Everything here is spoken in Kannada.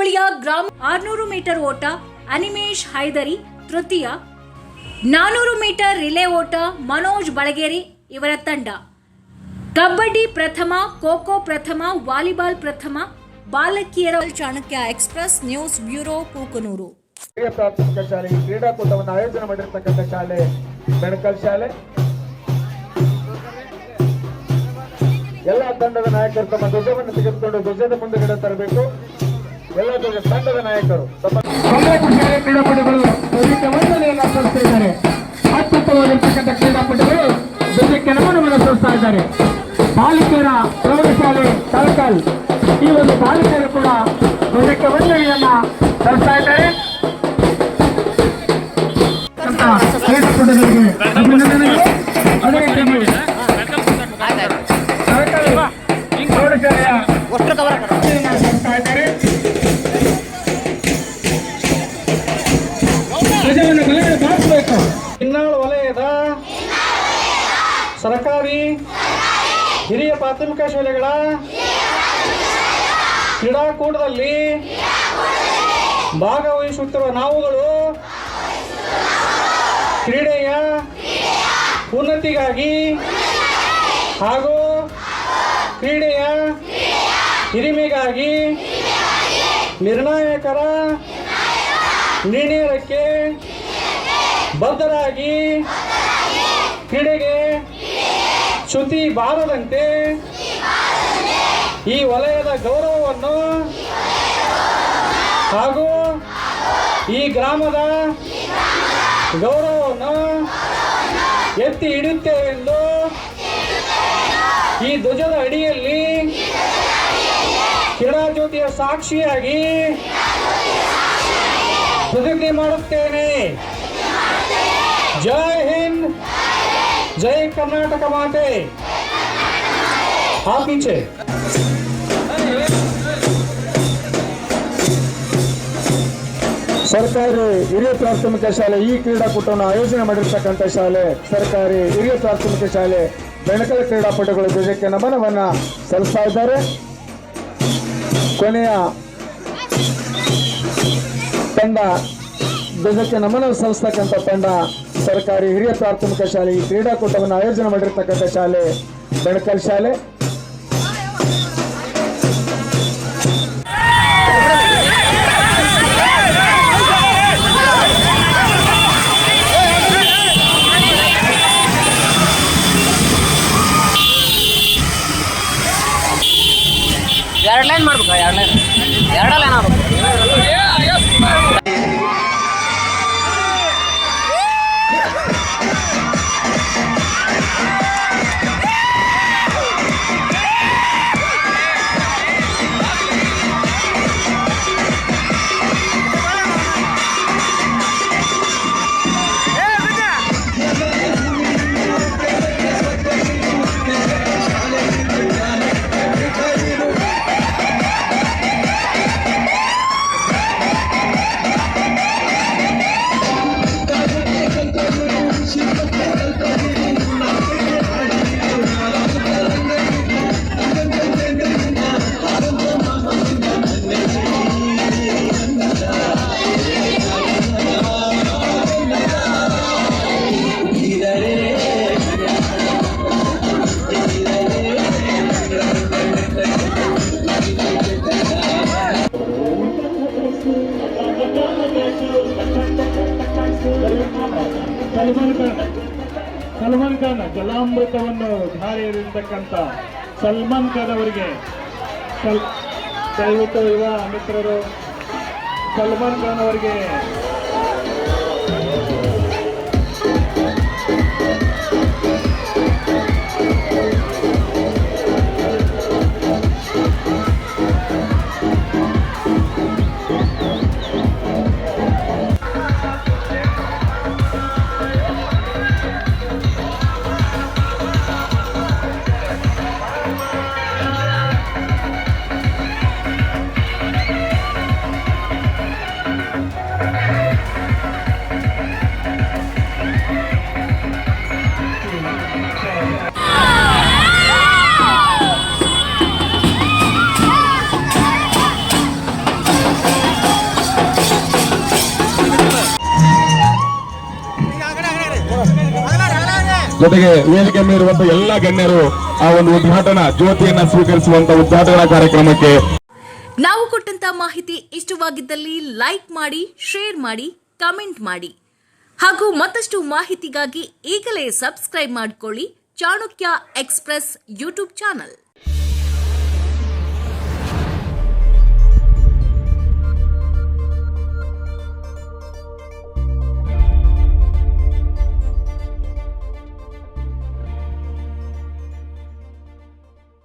ಹೋಬಳಿಯ ಗ್ರಾಮ ಆರ್ನೂರು ಮೀಟರ್ ಓಟ ಅನಿಮೇಶ್ ಹೈದರಿ ತೃತೀಯ. ನಾನೂರು ಮೀಟರ್ ರಿಲೇ ಓಟ ಮನೋಜ್ ಬಳಗೇರಿ ಇವರ ತಂಡ. ಕಬಡ್ಡಿ ಪ್ರಥಮ, ಖೋಖೋ ಪ್ರಥಮ, ವಾಲಿಬಾಲ್ ಪ್ರಥಮ, ಬಾಲಕಿಯರ Chanakya express news bureau Kukanur. ಪ್ರಾಥಮಿಕ ಶಾಲೆ, ಕ್ರೀಡಾಕೂಟವನ್ನು ಆಯೋಜನೆ ಮಾಡಿರ್ತಕ್ಕಂಥ ಶಾಲೆ ಬೆಣಕಲ್ ಶಾಲೆ. ಎಲ್ಲ ತಂಡದ ನಾಯಕರು ತಮ್ಮ ಧ್ವಜವನ್ನು ತೆಗೆದುಕೊಂಡು ಧ್ವಜದ ಮುಂದುಗಡೆ ತರಬೇಕು. ಎಲ್ಲ ಕ್ರೀಡಾಪಟುಗಳು ವಂದನೆಯನ್ನು ಸಲ್ಲಿಸ್ತಾ ಇದ್ದಾರೆ. ಅತ್ಯುತ್ತಮವಾಗಿರ್ತಕ್ಕಂಥ ಕ್ರೀಡಾಪಟುಗಳು ನಮನವನ್ನು ಸಲ್ಲಿಸ್ತಾ ಇದ್ದಾರೆ. ಪಾಲಿಕೆಯ ಪ್ರೌಢಶಾಲೆ ತಳಕಲ್ ಈ ಒಂದು ಸರ್ಕಾರಿ ಹಿರಿಯ ಪ್ರಾಥಮಿಕ ಶಾಲೆಗಳ ಕ್ರೀಡಾಕೂಟದಲ್ಲಿ ಭಾಗವಹಿಸುತ್ತಿರುವ ನಾವುಗಳು ಕ್ರೀಡೆಯ ಉನ್ನತಿಗಾಗಿ ಹಾಗೂ ಕ್ರೀಡೆಯ ಹಿರಿಮೆಗಾಗಿ ನಿರ್ಣಾಯಕರ ನಿರ್ಣಯಕ್ಕೆ ಬದ್ಧರಾಗಿ ಕ್ರೀಡೆಗೆ ಚ್ಯುತಿ ಬಾರದಂತೆ ಈ ವಲಯದ ಗೌರವವನ್ನು ಹಾಗೂ ಈ ಗ್ರಾಮದ ಗೌರವವನ್ನು ಎತ್ತಿ ಹಿಡಿಯುತ್ತೇವೆಂದು ಈ ಧ್ವಜದ ಅಡಿಯಲ್ಲಿ ಕ್ರೀಡಾ ಜ್ಯೋತಿಯ ಸಾಕ್ಷಿಯಾಗಿ ಪ್ರತಿಜ್ಞೆ ಮಾಡುತ್ತೇನೆ. ಜೈ ಹಿಂದ್. ಜೈ ಕರ್ನಾಟಕ ಮಾತೆ. ಪೀಚೆ. ಸರ್ಕಾರಿ ಹಿರಿಯ ಪ್ರಾಥಮಿಕ ಶಾಲೆ ಈ ಕ್ರೀಡಾಕೂಟವನ್ನು ಆಯೋಜನೆ ಮಾಡಿರ್ತಕ್ಕಂಥ ಶಾಲೆ, ಸರ್ಕಾರಿ ಹಿರಿಯ ಪ್ರಾಥಮಿಕ ಶಾಲೆ ಬೆಣಕಲ ಕ್ರೀಡಾಪಟುಗಳು ಧ್ವಜಕ್ಕೆ ನಮನವನ್ನು ಸಲ್ಲಿಸ್ತಾ ಇದ್ದಾರೆ. ಕೊನೆಯ ತಂಡ ಧ್ವಜಕ್ಕೆ ನಮನ ಸಲ್ಲಿಸ್ತಕ್ಕಂಥ ತಂಡ, ಸರ್ಕಾರಿ ಹಿರಿಯ ಪ್ರಾಥಮಿಕ ಶಾಲೆ, ಈ ಕ್ರೀಡಾಕೂಟವನ್ನು ಆಯೋಜನೆ ಮಾಡಿರ್ತಕ್ಕಂಥ ಶಾಲೆ, ಬೆಣಕಲ್ ಶಾಲೆ. ಎರಡು ಲೈನ್ ಮಾಡ್ಬೇಕು? ಎರಡು ಲೈನ್. ಎರಡು ಲೈನ್ ಸಲ್ಮಾನ್ ಖಾನ್ ಜಲಾಮೃತವನ್ನು ಧಾರೆ ಸಲ್ಮಾನ್ ಖಾನ್ ಅವರಿಗೆ ಸಲ್ ದಯವಿಟ್ಟು ಯುವ ಮಿತ್ರರು ಸಲ್ಮಾನ್ ಖಾನ್ ಅವರಿಗೆ ಜೊತೆಗೆ ವೇದಿಕೆ ಮೇಲಿರುವಂತಹ ಎಲ್ಲ ಗಣ್ಯರು ಆ ಒಂದು ಉದ್ಘಾಟನಾ ಜ್ಯೋತಿಯನ್ನ ಸ್ವೀಕರಿಸುವಂತ ಉದ್ಘಾಟನಾ ಕಾರ್ಯಕ್ರಮಕ್ಕೆ. ನಾವು ಕೊಟ್ಟಂತ ಮಾಹಿತಿ ಇಷ್ಟವಾಗಿದ್ದಲ್ಲಿ ಲೈಕ್ ಮಾಡಿ ಶೇರ್ ಮಾಡಿ ಕಮೆಂಟ್ ಮಾಡಿ. ಹಾಗೂ ಮತ್ತಷ್ಟು ಮಾಹಿತಿಗಾಗಿ ಈಗಲೇ ಸಬ್ಸ್ಕ್ರೈಬ್ ಮಾಡಿಕೊಳ್ಳಿ ಚಾಣಕ್ಯ ಎಕ್ಸ್ಪ್ರೆಸ್ ಯೂಟ್ಯೂಬ್ ಚಾನಲ್.